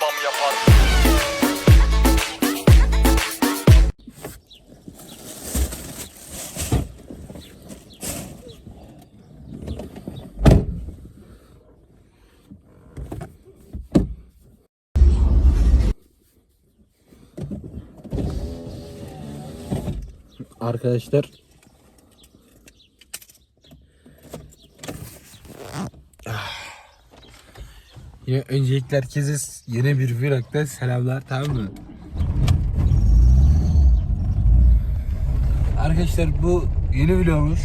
bam yapar. Arkadaşlar Ya öncelikle herkese yeni bir vlogdan selamlar tamam mı? Arkadaşlar bu yeni vlogumuz.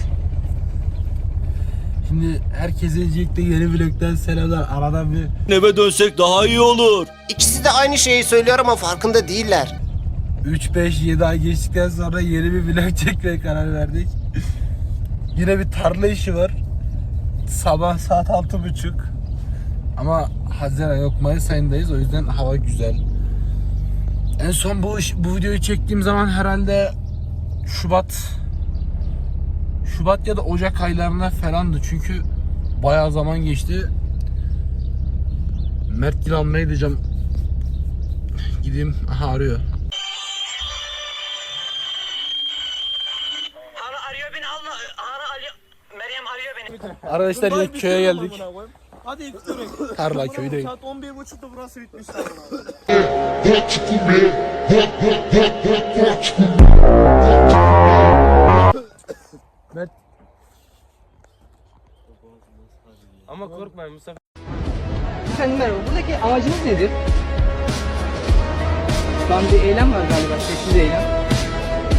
Şimdi herkese öncelikle yeni vlogdan selamlar. Aradan bir Eve dönsek daha iyi olur. İkisi de aynı şeyi söylüyor ama farkında değiller. 3-5-7 ay geçtikten sonra yeni bir vlog çekmeye karar verdik. Yine bir tarla işi var. Sabah saat 6.30. Ama Haziran yok Mayıs ayındayız o yüzden hava güzel. En son bu iş, bu videoyu çektiğim zaman herhalde Şubat Şubat ya da Ocak aylarında falandı çünkü bayağı zaman geçti. Mert Gil almaya gideceğim. Gideyim. Aha arıyor. Hala arıyor beni Allah. Hala arıyor. Meryem arıyor beni. Arkadaşlar yine köye geldik. Hadi iftirek. Tarla köydeyiz. Saat 11.30'da burası bitmişler. Ama korkmayın Mustafa. Efendim merhaba. Buradaki amacınız nedir? Şu an bir eylem var galiba. Sessiz eylem.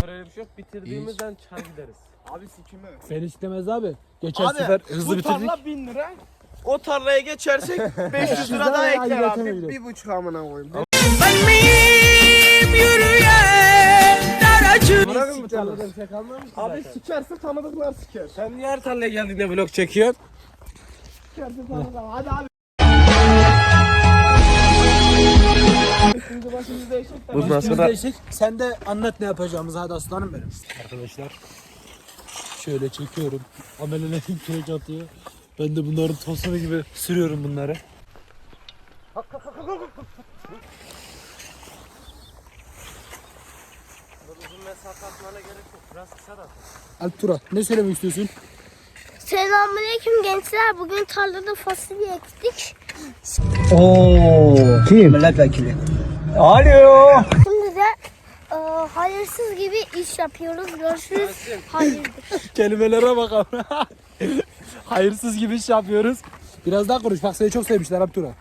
Öyle bir şey yok. Bitirdiğimizden çay gideriz. Abi sikime. Sen istemez abi. Geçen Abi sefer hızlı bu bitirdik. tarla 1000 lira. O tarlaya geçersek 500 lira daha ekler abi. Bir buçuk amına koyayım. Bırakın bu tarlada bir şey kalmamış Abi sikerse tanıdıklar siker. Sen niye her tarlaya geldiğinde vlog çekiyorsun? Sikerse tanıdıklar. Hadi abi. Değişik. Bundan sonra... Sen de anlat ne yapacağımızı hadi aslanım benim. Arkadaşlar şöyle çekiyorum. Amelelerim kürek atıyor. Ben de bunların tosunu gibi sürüyorum bunları. Alp Tura ne söylemek istiyorsun? Selamünaleyküm gençler. Bugün tarlada fasulye ektik. Şimdi de e, hayırsız gibi iş yapıyoruz. Görüşürüz. Hayırdır. Kelimelere bakalım. Hayırsız gibi iş yapıyoruz. Biraz daha konuş. Bak seni çok sevmişler Alp Tura.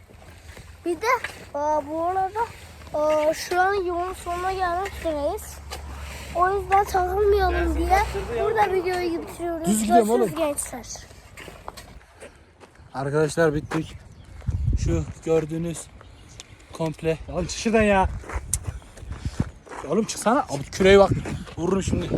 Bir de e, bu arada e, şuranın yolun sonuna gelmek üzereyiz. O yüzden takılmayalım diye burada videoyu bitiriyoruz. Düz gidiyorum Görüşürüz oğlum. gençler. Arkadaşlar bittik. Şu gördüğünüz komple. Çık şuradan ya. Oğlum çıksana. Abi küreğe bak. Vururum şimdi.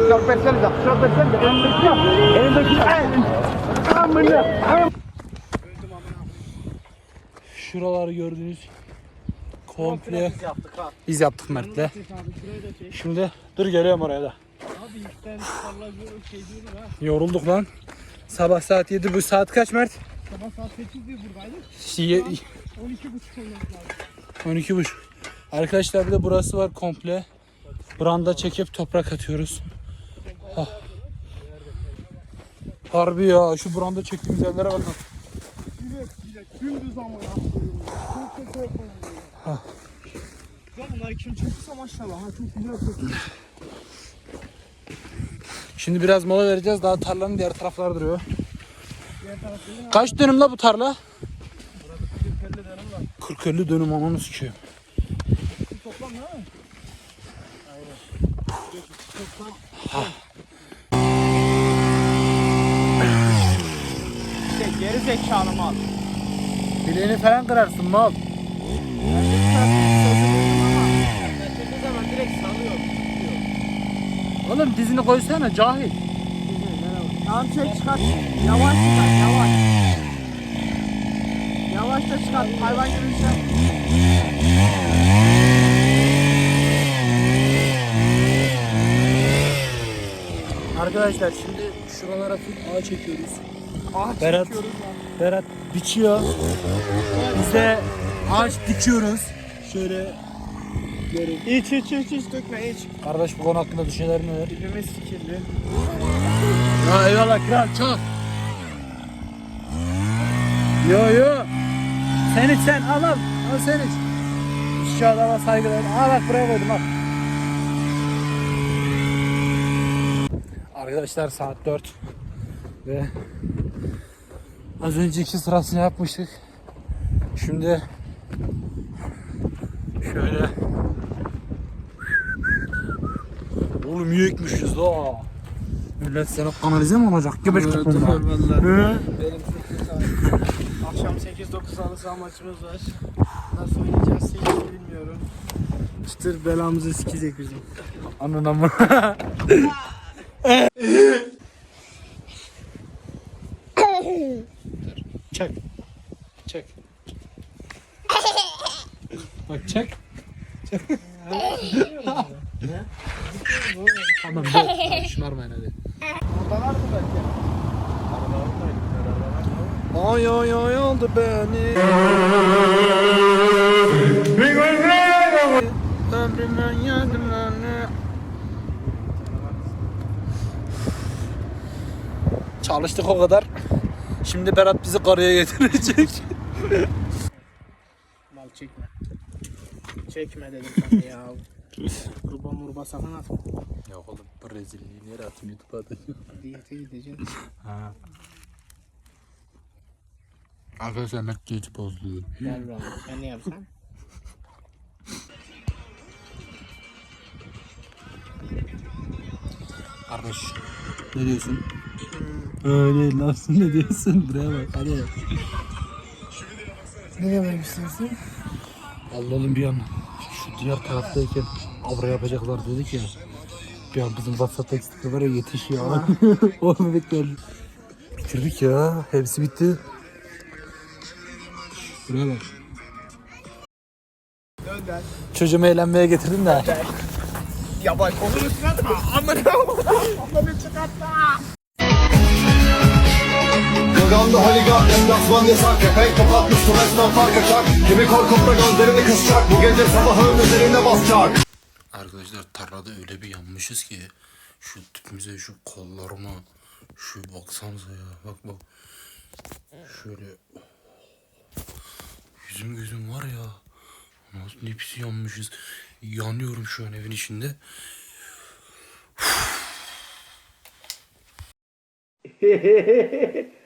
Şuraları gördüğünüz komple biz yaptık Mert'le. Şimdi dur geliyorum oraya da. Yorulduk lan. Sabah saat 7 bu saat kaç Mert? Sabah saat 8'de buradaydık. Şiye, 12.30 olmak lazım. 12 buçuk. Arkadaşlar bir de burası var komple. Branda çekip toprak atıyoruz. Hah. Harbi ya şu branda çektiğimiz yerlere bakın. Kokuyor. Şimdi biraz mola vereceğiz. Daha tarlanın diğer tarafları duruyor. Kaç dönüm la bu tarla? 40-50 dönüm ananı sikeyim. Toplam mi? Geri zekalı mal. Bileğini falan kırarsın mal. Çekil zaman direkt salıyor. Oğlum dizini koysana cahil. Tamam çek çıkart. Yavaş çıkart yavaş. Yavaşça çıkart. Hayvan gibi bir şey. Arkadaşlar şimdi şuralara full ağ çekiyoruz. Ah Berat, çekiyoruz lan. Berat biçiyor. Biz de ağaç dikiyoruz. Şöyle İç iç iç iç dökme iç. Kardeş bu konu hakkında düşüncelerin neler? Dibimiz sikildi. Ya eyvallah kral çok. Yo yo. Sen iç sen al al. Al sen iç. Şu adama saygılar. Al bak buraya koydum al. Arkadaşlar saat 4 ve az önceki sırasını yapmıştık. Şimdi şöyle Oğlum iyi ekmişiz la. Millet seni kanalize mi olacak? Gebeş kapında. Hı? Akşam 8-9 halı saha maçımız var. Nasıl oynayacağız hiç bilmiyorum. Çıtır belamızı sikecek bizim. Anın çek. Çek. Bak çek. tamam dur. Şımarmayın hadi. Oy oy oy oldu beni. Çalıştık o kadar. Şimdi Berat bizi karaya getirecek. Mal çekme. Çekme dedim sana ya. Kurba murba sakın atma. Yok oğlum bu rezilliği nereye atayım YouTube'a atayım. Diyete gideceksin. Ha. Arkadaşlar Mekke içi bozdu. Gel buraya. Sen ne yapsan? Kardeş ne diyorsun? Öyle nasıl ne diyorsun? Buraya bak hadi. Ne demek istersin? Allah'ım bir an şu diğer taraftayken avra yapacaklar dedik ya. Bir an bizim WhatsApp tekstikte var ya yetiş ya. o bebekler. Bitirdik ya. Hepsi bitti. Buraya bak. Çocuğumu eğlenmeye getirdim de. Ya bak onu çıkartma. Amına. Onu çıkartma. Gaganlı holigan, deplasman yasak Kepek kapatmış tuvaletten fark açak Kimi korkup da gözlerini kısacak. Bu gece sabahın üzerine basacak. Arkadaşlar tarlada öyle bir yanmışız ki şu tüpümüze şu kollarıma şu baksanıza ya. Bak bak. Şöyle. Yüzüm gözüm var ya. Nasıl ne pis yanmışız. Yanıyorum şu an evin içinde